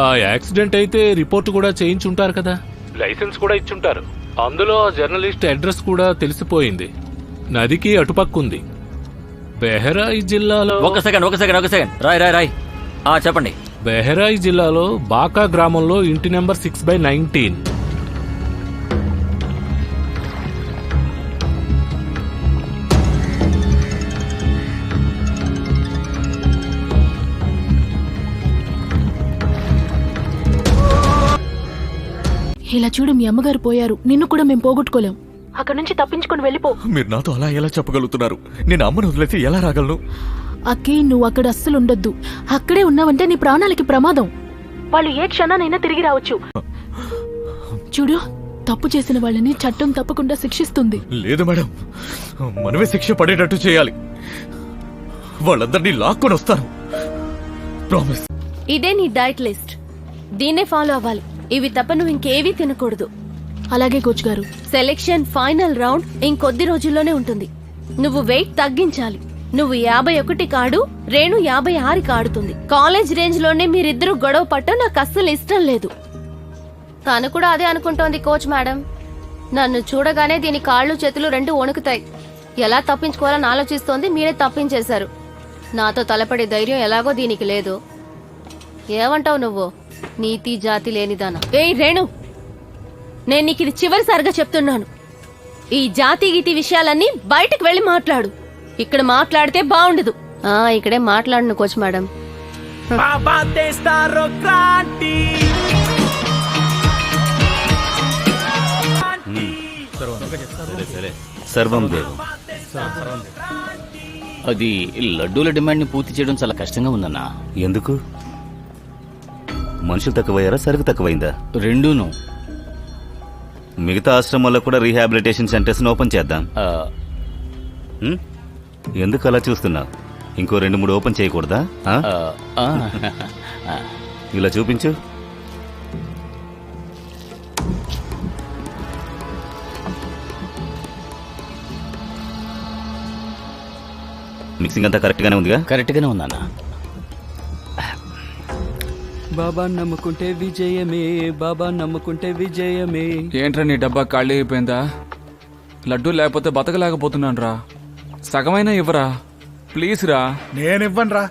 ఆ యాక్సిడెంట్ అయితే రిపోర్ట్ కూడా చేయించుంటారు కదా. లైసెన్స్ కూడా ఇచ్చుంటారు. అందులో జర్నలిస్ట్ అడ్రస్ కూడా తెలిసిపోయింది. నదికి అటుపక్క ఉంది బెహరాయి జిల్లాలో ఒక సెకండ్ ఒక సెకండ్ ఒక సెకండ్. రాయ్ రాయ్ రాయ్. ఆ చెప్పండి. బెహరాయి జిల్లాలో బాకా గ్రామంలో ఇంటి నెంబర్ సిక్స్ బై నైన్టీన్. ఇలా చూడు మీ అమ్మగారు పోయారు. నిన్ను కూడా మేము పోగొట్టుకోలేం. అక్కడ నుంచి తప్పించుకొని వెళ్ళిపో. మీరు నాతో అలా ఎలా చెప్పగలుగుతున్నారు? నేను అమ్మను వదిలేసి ఎలా రాగలను? అక్కి నువ్వు అక్కడ అస్సలు ఉండొద్దు. అక్కడే ఉన్నావంటే నీ ప్రాణాలకి ప్రమాదం. వాళ్ళు ఏ క్షణానైనా తిరిగి రావచ్చు. చూడు తప్పు చేసిన వాళ్ళని చట్టం తప్పకుండా శిక్షిస్తుంది. లేదు మేడం. మనమే శిక్ష పడేటట్టు చేయాలి. వాళ్ళందరినీ లాక్కొని వస్తాను. ప్రామిస్ ఇదే నీ డైట్ లిస్ట్. దీన్నే ఫాలో అవ్వాలి. ఇవి తప్ప నువ్వు ఇంకేవీ తినకూడదు. అలాగే కోచ్ గారు. సెలెక్షన్ ఫైనల్ రౌండ్ ఇంకొద్ది రోజుల్లోనే ఉంటుంది. నువ్వు వెయిట్ తగ్గించాలి. నువ్వు యాభై ఒకటి కాడు రేణు యాభై ఆరు కాడుతుంది. కాలేజ్ రేంజ్లోనే మీరిద్దరు గొడవ పట్టం నాకు అస్సలు ఇష్టం లేదు. తను కూడా అదే అనుకుంటోంది కోచ్ మేడం. నన్ను చూడగానే దీని కాళ్ళు చేతులు రెండు వణుకుతాయి. ఎలా తప్పించుకోవాలని ఆలోచిస్తోంది మీరే తప్పించేశారు. నాతో తలపడే ధైర్యం ఎలాగో దీనికి లేదు. ఏమంటావు నువ్వు? నీతి జాతి లేనిదానా ఏయ్ రేణు! నేను నీకు ఇది చివరిసారిగా చెప్తున్నాను. ఈ జాతి గీతి విషయాలన్నీ బయటకు వెళ్ళి మాట్లాడు. ఇక్కడ మాట్లాడితే బాగుండదు. ఆ ఇక్కడే మాట్లాడను కోచ్ మేడం. సర్వం. దేవం. అది లడ్డూల డిమాండ్ని పూర్తి చేయడం చాలా కష్టంగా ఉందన్నా. ఎందుకు? మనుషులు తక్కువయ్యారా? సరుకు తక్కువైందా? రెండూను. మిగతా ఆశ్రమాల్లో కూడా రీహాబిలిటేషన్ సెంటర్స్ ఓపెన్ చేద్దాం? ఎందుకు అలా చూస్తున్నావు? ఇంకో రెండు మూడు ఓపెన్ చేయకూడదా? ఆ? ఆ, ఆ. ఇలా చూపించు. మిక్సింగ్ అంతా కరెక్ట్ గానే ఉందిగా? కరెక్ట్ గానే ఉందన్నా. బాబా నమ్ముకుంటే విజయమే బాబా నమ్ముకుంటే విజయమే. ఏంట్రా నీ డబ్బా ఖాళీ అయిపోయిందా? లడ్డు లేకపోతే బతకలేకపోతున్నాను రా సగమైనా ఇవ్వరా? ప్లీజ్ రా. నేనివ్వనురా.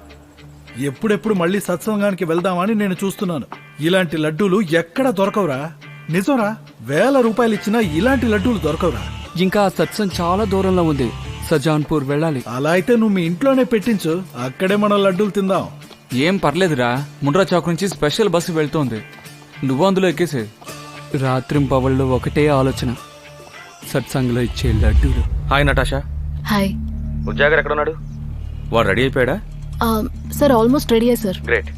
ఎప్పుడెప్పుడు మళ్ళీ సత్సంగానికి వెళ్దామని నేను చూస్తున్నాను. ఇలాంటి లడ్డూలు ఎక్కడ దొరకవురా? నిజంరా? వేల రూపాయలు ఇచ్చినా ఇలాంటి లడ్డూలు దొరకవురా? ఇంకా ఆ సత్సం చాలా దూరంలో ఉంది. సజాన్పూర్ వెళ్ళాలి. అలా అయితే నువ్వు మీ ఇంట్లోనే పెట్టించు. అక్కడే మనం లడ్డూలు తిందాం. ఏం పర్లేదురా. ముండ్రా చౌక్ నుంచి స్పెషల్ బస్సు వెళ్తోంది. నువ్వు అందులో ఎక్కేసే. రాత్రింపవళ్ళు ఒకటే ఆలోచన. సత్సంగ్లో ఇచ్చే లడ్డూలు. Hi Natasha. హాయ్ ఉద్యోగర్ ఎక్కడ ఉన్నాడు వాడు ready అయిపోయాడా? Sir almost ready sir. Great.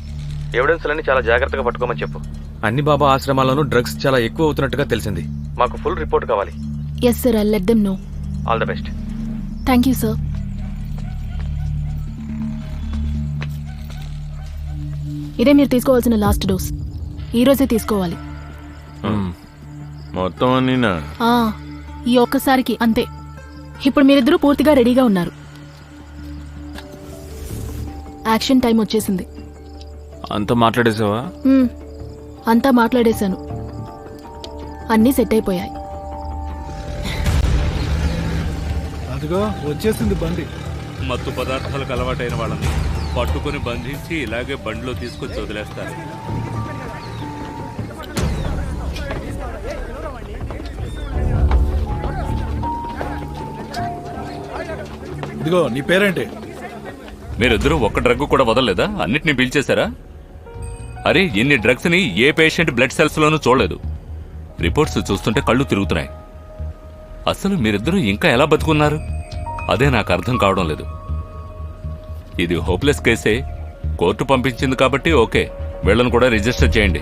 Evidence అన్ని చాలా జాగ్రత్తగా పట్టుకోమని చెప్పు. అన్ని బాబా ఆశ్రమాల్లోనూ డ్రగ్స్ చాలా ఎక్కువ అవుతున్నట్టుగా తెలిసింది. మాకు ఫుల్ రిపోర్ట్ కావాలి. Yes sir I let them know all the best thank you sir ఇదే మీరు తీసుకోవాల్సిన లాస్ట్ డోస్. ఈ రోజే తీసుకోవాలి. మొత్తం అన్నీనా? ఆ, ఈ ఒక్కసారికి అంతే. ఇప్పుడు మీరిద్దరూ పూర్తిగా రెడీగా ఉన్నారు. యాక్షన్ టైం వచ్చేసింది. అంత మాట్లాడేసావా? మ్మ్. అంతా మాట్లాడేశాను. అన్నీ సెట్ అయిపోయాయి. అదిగో వచ్చేసింది బండి. మత్తు పదార్థాలకు అలవాటైన వాళ్ళని పట్టుకుని బంధించి ఇలాగే బండిలో తీసుకొచ్చి వదిలేస్తారు. ఇదిగో నీ పేరేంటి? మీరిద్దరూ ఒక్క డ్రగ్ కూడా వదలలేదా? అన్నిటిని పీల్చేశారా? అరే ఇన్ని డ్రగ్స్ని ఏ పేషెంట్ బ్లడ్ సెల్స్ లోనూ చూడలేదు. రిపోర్ట్స్ చూస్తుంటే కళ్ళు తిరుగుతున్నాయి. అసలు మీరిద్దరూ ఇంకా ఎలా బతుకున్నారు? అదే నాకు అర్థం కావడం లేదు. ఇది హోప్లెస్ కేసే. కోర్టు పంపించింది కాబట్టి ఓకే. వీళ్ళను కూడా రిజిస్టర్ చేయండి.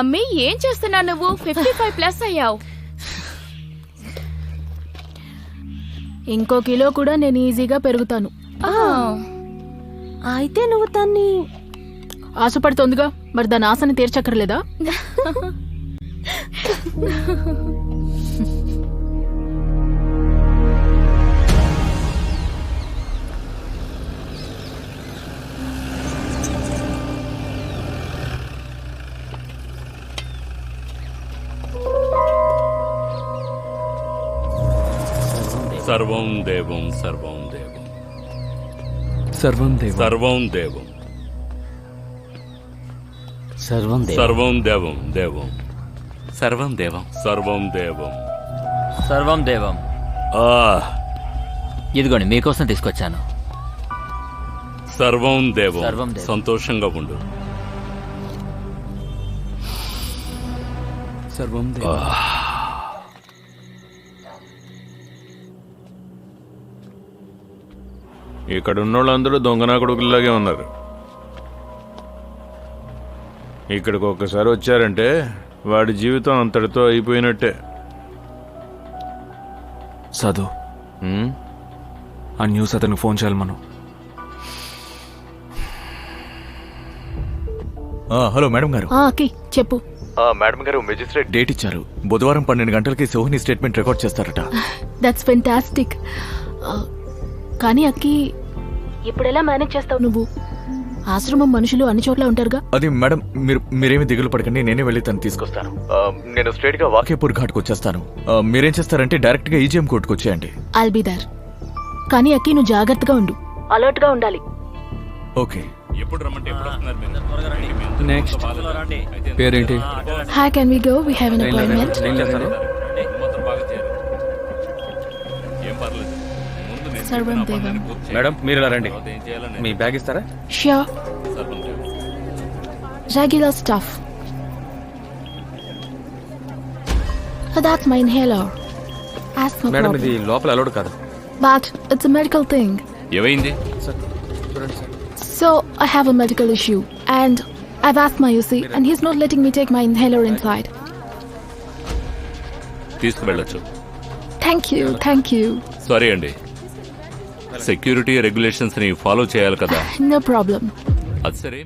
మమ్మీ ఏం చేస్తున్నావు నువ్వు? ఫిఫ్టీ ఫైవ్ ప్లస్ అయ్యావు. ఇంకో కిలో కూడా నేను ఈజీగా పెరుగుతాను. అయితే నువ్వు దాన్ని ఆశపడుతోందిగా. మరి దాని ఆశని తీర్చక్కర్లేదా? సర్వం దేవం సర్వం దేవం సర్వం దేవ సర్వం దేవం సర్వం దేవ సర్వం దేవం దేవం సర్వం దేవం సర్వం దేవం సర్వం దేవం ఆ ఇదిగోండి మీకోసం తీసుకొచ్చాను సర్వం దేవం సర్వం దేవం. సంతోషంగా ఉండు సర్వం దేవ ఇక్కడ ఉన్నోళ్ళందరూ దొంగనా కొడుకుల్లాగే ఉన్నారు. ఇక్కడికి ఒక్కసారి వచ్చారంటే వాడి జీవితం అంతటితో అయిపోయినట్టే. సదు ఉమ్, ఆ న్యూస్ అతనికి ఫోన్ చేయాలి మనం. హలో మేడం గారు. ఆ, అక్కి చెప్పు. మేడం గారు మెజిస్ట్రేట్ డేట్ ఇచ్చారు. బుధవారం పన్నెండు గంటలకి సోహిని స్టేట్మెంట్ రికార్డ్ చేస్తారట. దట్స్ ఫెంటాస్టిక్ కానీ అక్కి ఇప్పుడు ఎలా మేనేజ్ చేస్తావు నువ్వు ఆశ్రమం మనుషులు అన్ని చోట్ల ఉంటారుగా అది మేడం మీరు మీరేమి దిగులు పడకండి నేనే వెళ్ళి తను తీసుకొస్తాను ఆ, నేను స్ట్రైట్గా వాకేపూర్ ఘాట్కి వచ్చేస్తాను ఆ, మీరేం చేస్తారంటే డైరెక్ట్గా ఈజీఎం కోర్టుకు వచ్చేయండి ఐల్ బి దర్ కానీ అక్కి నువ్వు జాగ్రత్తగా ఉండు అలర్ట్గా ఉండాలి ఓకే ఎప్పుడు రమ్మంటే ఎప్పుడు వస్తున్నారు మీరు? నెక్స్ట్ పేరేంటి hi can we go we have an appointment సర్వం దేవం. మేడం మీరు ఇలా రండి మీ బ్యాగ్ ఇస్తారా regular stuff. Oh, that's my inhaler. Asthma madam ఇది. లోపల అలౌడ్ కాదు But it's a medical thing. ఏమైంది So I have a medical issue. And I've asthma, you see, and he's not letting me take my inhaler inside. తీసుకువెళ్ళొచ్చు Thank you, thank you. Sorry అండి security రెగ్యులేషన్స్ని follow చేయాలి కదా No problem. అది సరే